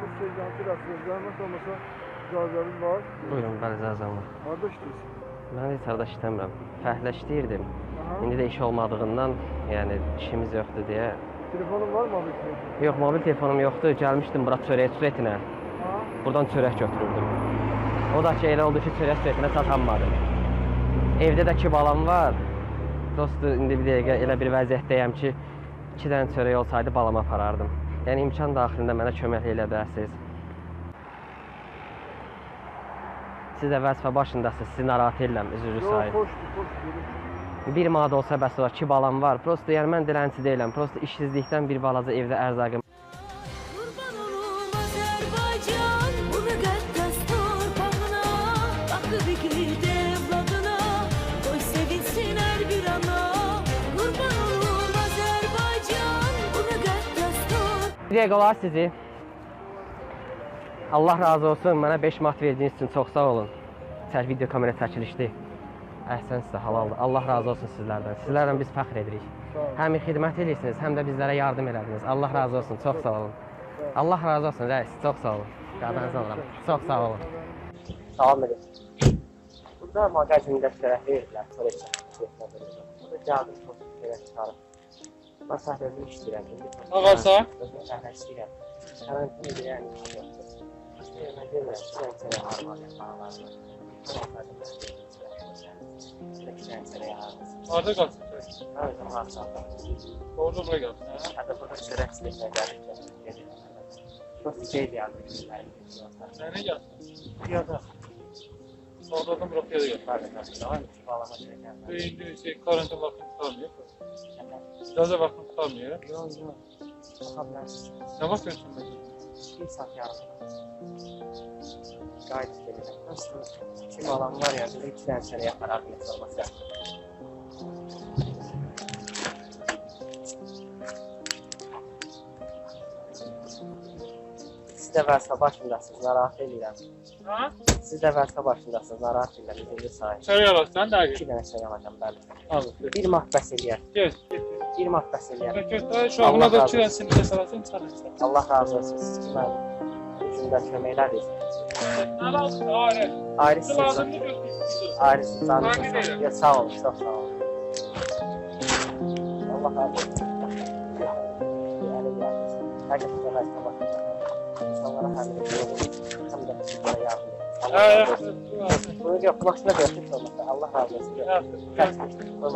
Teşekkür ederim. Zahmet olmasa icazəniz var. Buyurun, bəli, icazəm var. Harada işləyirsən? Mən heç harda işləmirəm. Fəhlə işləyirdim. Aha. İndi də iş olmadığından, yəni işimiz yoxdur deyə. Telefonun var mobil telefon? Yox, mobil telefonum yoxdur. Gəlmişdim bura çörək süretinə. Ha? Buradan çörək götürürdüm. O da ki, elə oldu ki, çörək süretinə çatanmadım. Evdə də ki balam var. Dostu, indi bir dəqiqə elə bir vəziyyətdəyəm ki, iki dənə çörək olsaydı balama aparardım. Yəni imkan daxilində mənə kömək elə bilərsiniz. Siz də vəzifə başındasınız, sizi narahat edirəm, Yox, sayın. xoşdur, xoşdur. Bir manat olsa bəs olar, iki balam var. Prosto yəni mən dilənçi deyiləm. Prosto işsizlikdən bir balaca evdə ərzaqım olar sizi. Allah razı olsun. Mənə 5 manat verdiyiniz üçün çox sağ olun. Çək video kamera çəkilişdi. Əhsən sizə halaldır. Allah razı olsun sizlərdən. Sizlərlə biz fəxr edirik. Həm xidmət edirsiniz, həm də bizlərə yardım elədiniz. Allah razı olsun. Çox sağ olun. Allah razı olsun rəis. Çox sağ olun. Qadınızdan alıram. Çox sağ olun. Salam edir. Burada mağazində verirlər. Çörək çəkilişi. Burada gəldim çox çörək çıxarıb. Mən səhrədə işləyirəm. indi. Ağarsa? Özüm səhrə istəyirəm. Karantin edirəm. Mən demirəm, çörək çörək harmanı paralarla. Çörək çörək harmanı. Harda qalsın? Mən özüm harcadım. Orada bura qalsın, hə? Hətta burada çörək istəyirəm. gəldim. Çox şey gəldi. Sənə gəlsin. Piyada. Orada Soğuduğum rotaya da gösterdim aslında. Hani bağlama çekenler. Ve indi şey, karınca bakım tutamıyor. Gaza bakım tutamıyor. Yok yok. Bakabilirsin. Ne bakıyorsun peki? İnsan yazdım. Gayet güzel. Nasıl? Şimdi alanlar yazdı. İki tane yapar abi. Mesela. Də vəzifə başındasınız, narahat edirəm. Ha? Siz də vəzifə başındasınız, narahat edirəm, ikinci sayın. Çörək alırsan da İki dənə şey alacağım, bəli. Al. Bir mat bəs eləyər, Gel. Gel. bir mat bəs eləyər. Götür. An da razı iki resim de salasın çalışsın. Allah razı olsun, siz kimə gücümdə köməklədir. Ne lazım? Aile. Ayrı. Ayrı Fark canınız ederim. Ya sağ olun, çok sağ olun. Allah razı olsun. Herkese vəzifə başlayacaq. İnsanlara həm də yolu, həm də sizlərə yardım edin. Allah Ha, razı olsun. evet. Bunu yox, başına götürün olmasa. Allah razı olsun. Evet. Kəsmin. Olmaz.